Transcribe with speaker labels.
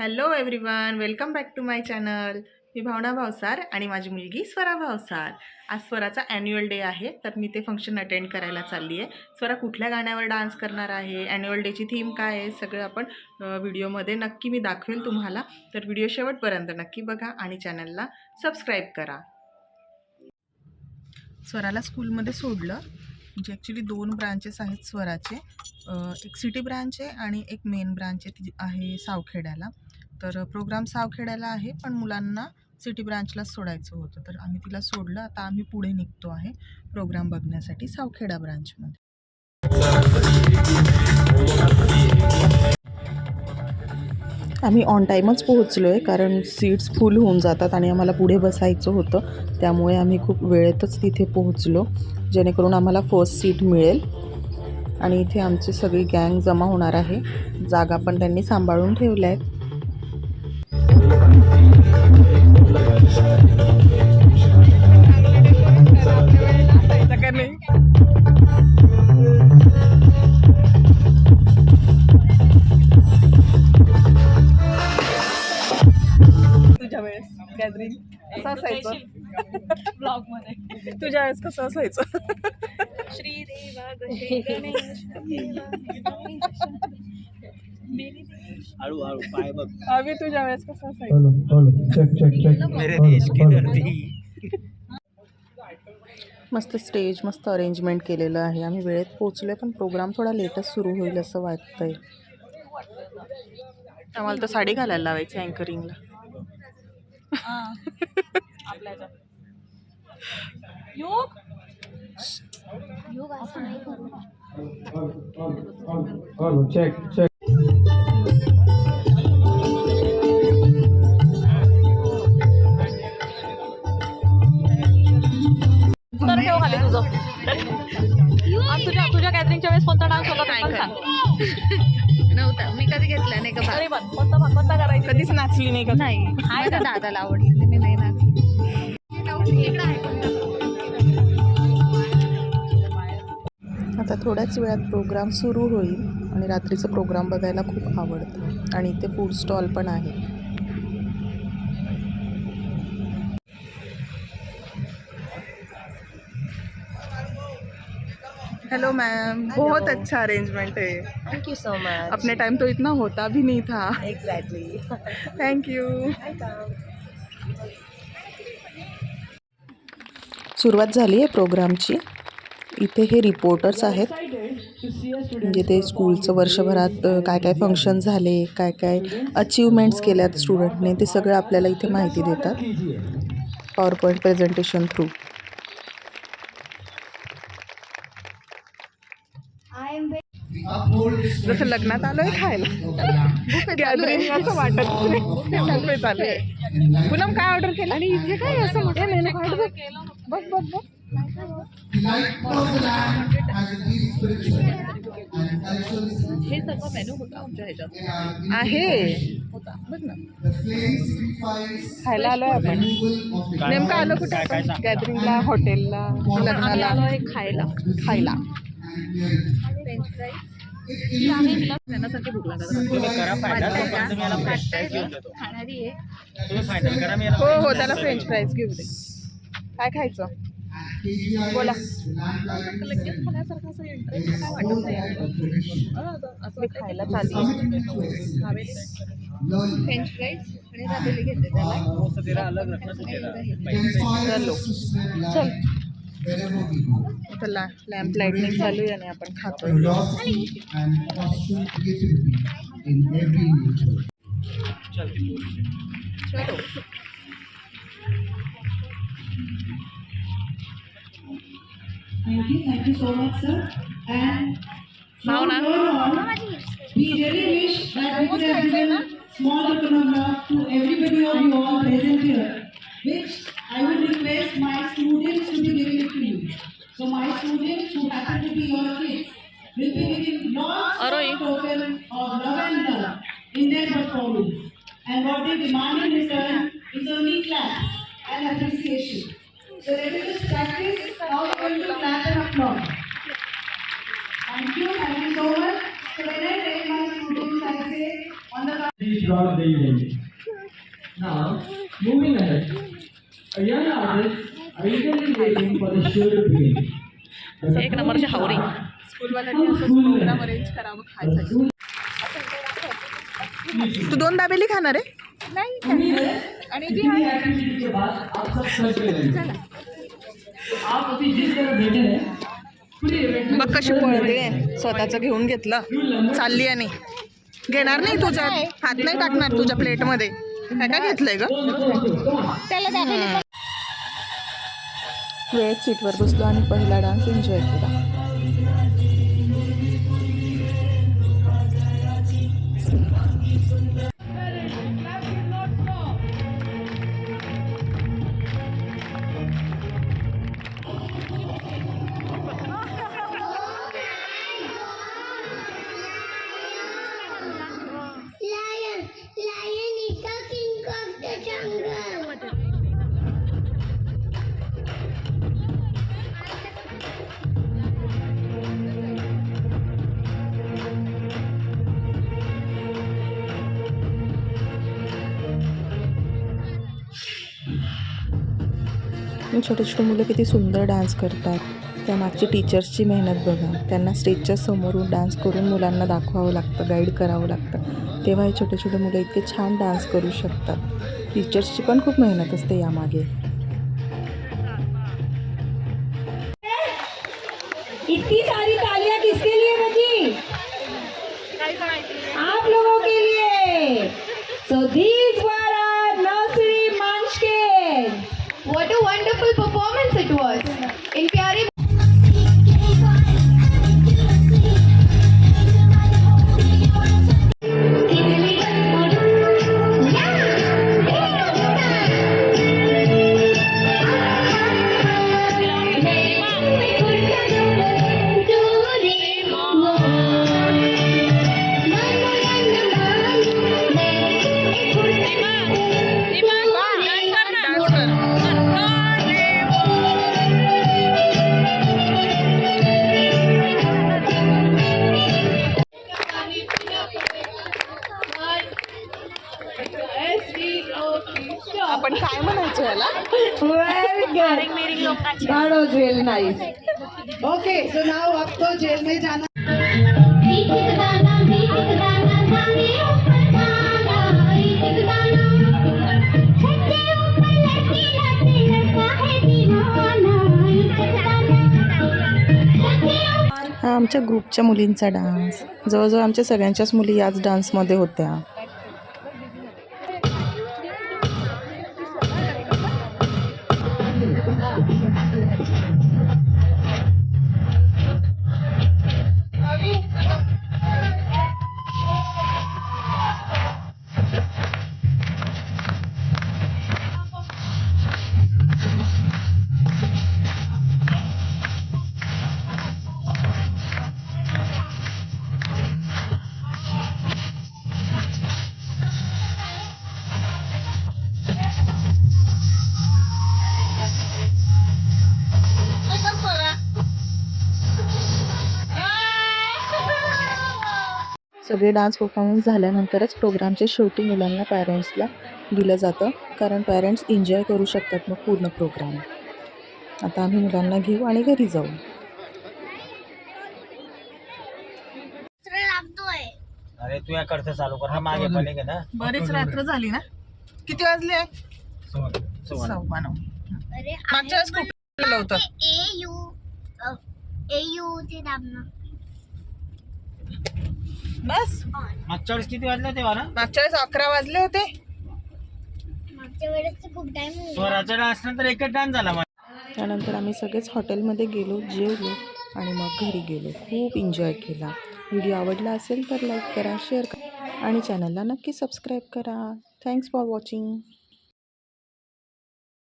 Speaker 1: Hello everyone welcome back to my channel मी भावना भावसार आणि माझी मुलगी स्वरा भावसार. आज स्वराचा ॲन्युअल डे आहे तर मी ते फंक्शन अटेंड करायला चालली आहे. स्वरा कुठल्या गाण्यावर डान्स करणार आहे? ॲन्युअल डेची थीम काय आहे? सगळं आपण व्हिडिओमध्ये नक्की मी दाखवेल तुम्हाला. तर व्हिडिओ शेवटपर्यंत नक्की बघा आणि चॅनलला सबस्क्राईब करा. स्वराला स्कूलमध्ये सोडलं. म्हणजे ॲक्च्युली दोन ब्रांचेस आहेत स्वराचे. एक सिटी ब्रांच आहे आणि एक मेन ब्रांच आहे ती आहे सावखेड्याला. तर प्रोग्राम सावखेड्याला आहे पण मुलांना सिटी ब्रांचलाच सोडायचं होतं. तर आम्ही तिला सोडलं आता आम्ही पुढे निघतो आहे प्रोग्राम बघण्यासाठी सावखेडा ब्रांचमध्ये आम्ही ऑन टाईमच पोहोचलो आहे कारण सीट्स फुल होऊन जातात आणि आम्हाला पुढे बसायचं होतं. त्यामुळे आम्ही खूप वेळेतच तिथे पोहोचलो जेणेकरून आम्हाला फर्स्ट सीट मिळेल. आणि इथे आमची सगळी गँग जमा होणार आहे. जागा पण त्यांनी सांभाळून ठेवल्या आहेत. कसं असायचं?
Speaker 2: ब्लॉगमध्ये
Speaker 1: तुझ्या वेळेस कसं असायचं? आम्ही तुझ्या वेळेस कसं असायचं?
Speaker 3: Hello hello check check check.
Speaker 4: मेरे देश की धरती
Speaker 1: मस्त स्टेज मस्त अरेंजमेंट केलेलं आहे. आम्ही वेळेत पोहोचलो पण प्रोग्राम थोडा लेटच सुरू होईल असं वाटतंय. आम्हाला तर साडी घालायला लावायची अँकरिंगला
Speaker 2: आपल्या ह्याच्यात. योग?
Speaker 3: हेलो चेक चेक
Speaker 2: तर ठेव खाली तुझं. आणि तुझ्या तुझ्या गॅदरिंगच्या वेळेस कोणता डान्स होता सांग.
Speaker 5: नव्हता. मी कधी घेतला नाही का
Speaker 2: अरे पण कोणता कोणता करायचा?
Speaker 1: कधीच नाचली नाही का
Speaker 5: नाही. आहे का दादाला आवडली मी नाही नाचली.
Speaker 1: आता थोड्याच वेळात प्रोग्राम सुरू होईल आणि रात्रीचं प्रोग्राम बघायला खूप आवडतं. आणि इथे फूड स्टॉल पण आहे. हेलो मैम बहुत अच्छा अरेंजमेंट है
Speaker 2: थँक यू सो मच
Speaker 1: अपने टाइम तो इतना होता भी नहीं था।
Speaker 2: एक्झॅक्टली
Speaker 1: थँक यू सुरुवात झाली आहे प्रोग्रामची. इथे हे रिपोर्टर्स आहेत. म्हणजे ते स्कूलचं वर्षभरात काय काय फंक्शन झाले काय काय अचीवमेंट्स केल्यात स्टुडंटने ते सगळं आपल्याला इथे माहिती देतात. पॉवर पॉईंट प्रेझेंटेशन थ्रू जसं लग्नात आलोय खायला. गॅदरिंग असं वाटत नाही. चालू आहे. पूनम काय ऑर्डर केलं? आणि इथे काय असं म्हटलं कार्ड बघ. बघ बघ
Speaker 2: हे सर्व मेनू होता आमच्या ह्याच्यात.
Speaker 1: आहे. बघ ना. खायला आलोय आपण. नेमकं आलो कुठे? गॅदरिंगला हॉटेलला लग्नाला?
Speaker 2: आलो आहे खायला.
Speaker 1: खायला.
Speaker 4: फ्रेंच फ्राईज
Speaker 1: हो हो त्याला फ्रेंच. फ्राईज घेऊ दे काय खायचं बोला
Speaker 2: लगेच खाण्यासारखं असं इंटरेस्ट काय वाटत नाही
Speaker 1: मी खायला चालली
Speaker 5: फ्रेंच फ्राईज आणि घेते त्याला.
Speaker 4: तेरा
Speaker 1: चलो. चल. लॅम्प लाईटनिंग चालू आहे आणि आपण खातोय
Speaker 3: philosophy and costume creativity in every nature.
Speaker 1: चलो
Speaker 6: Thank you, thank you so much, sir. And
Speaker 1: Bhavana
Speaker 6: we really wish that we could have given small token of love to everybody of you all present here, which I would request my students to be giving it to you. So my students who happen to be your kids will be giving lots
Speaker 2: Aroi.
Speaker 6: of token of love and love in their performance. And what they demand in return is only claps and appreciation. So let us just practice how we're going to clap and applaud. Thank you, thank you so much. So when I train my students, I say on the
Speaker 7: activities throughout the evening. Now, moving ahead,
Speaker 2: एक नंबरची हावरी.
Speaker 1: स्कूलवाल्यांनी असं programme arrange करावं खायसाठी. तू दोन दाबेली खाणार आहे?
Speaker 7: आणि activity के बाद आप सब सज गए रहेंगे आप अभी जिस तरह बैठे हैं पूरी इवेंट
Speaker 1: बघ कशी पळते. स्वतःचं घेऊन घेतलं. चालली आणि. घेणार नाही तुझ्या हात नाही टाकणार तुझ्या प्लेटमध्ये काय काय घेतलंय ग? वेळेत सीटवर बसलो आणि पहिला डान्स एन्जॉय केला. छोटे छोटे मुलं किती सुंदर डान्स करतात. त्या मागची टीचर्सची मेहनत बघा. त्यांना स्टेजच्या समोरून डान्स करून मुलांना दाखवावं लागतं गाईड करावं लागतं. तेव्हा हे छोटे छोटे मुलं इतके छान डान्स करू शकतात. टीचर्सची पण खूप मेहनत असते यामागे.
Speaker 6: इतकी सारी तालियां किसके लिए बजी आप लोगों के लिए। So this one
Speaker 8: What a wonderful performance it was. In Pyari
Speaker 1: आपण काय म्हणायचं याला?
Speaker 6: Good really nice okay so now आपको जेल में जाना
Speaker 1: हा आमच्या ग्रुपच्या मुलींचा डान्स. जवळजवळ आमच्या सगळ्यांच्याच मुली याच डान्समध्ये होत्या. सगळे डान्स परफॉर्मन्स झाल्यानंतरच प्रोग्रामच्या शेवटी मुलांना पॅरेंट्सला दिलं जातं. कारण पॅरेंट्स एन्जॉय करू शकतात मग पूर्ण प्रोग्राम आता आम्ही मुलांना घेऊ आणि घरी जाऊ.
Speaker 4: अरे तू या करते चालू कर. ना मागे पण एक आहे ना.
Speaker 1: बरीच रात्र झाली ना? किती वाजले. सव्वा नऊ. मागच्या वेळेस खूप होतं?
Speaker 8: ए यू ए यू ते दाबणं
Speaker 1: बस.
Speaker 4: मागच्या वेळेस किती वाजले तेव्हा ना
Speaker 1: मागच्या वेळेस अकरा वाजले होते.
Speaker 8: मागच्या वेळेस तर खूप टाइम
Speaker 4: स्वराचा डान्स नंतर एकच डान्स झाला माझा.
Speaker 1: त्यानंतर आम्ही सगळेच हॉटेलमध्ये गेलो जेवलो आणि मग घरी गेलो. खूप एन्जॉय केला. व्हिडिओ आवडला असेल तर लाईक करा शेअर करा आणि चॅनलला नक्की सबस्क्राईब करा. Thanks for watching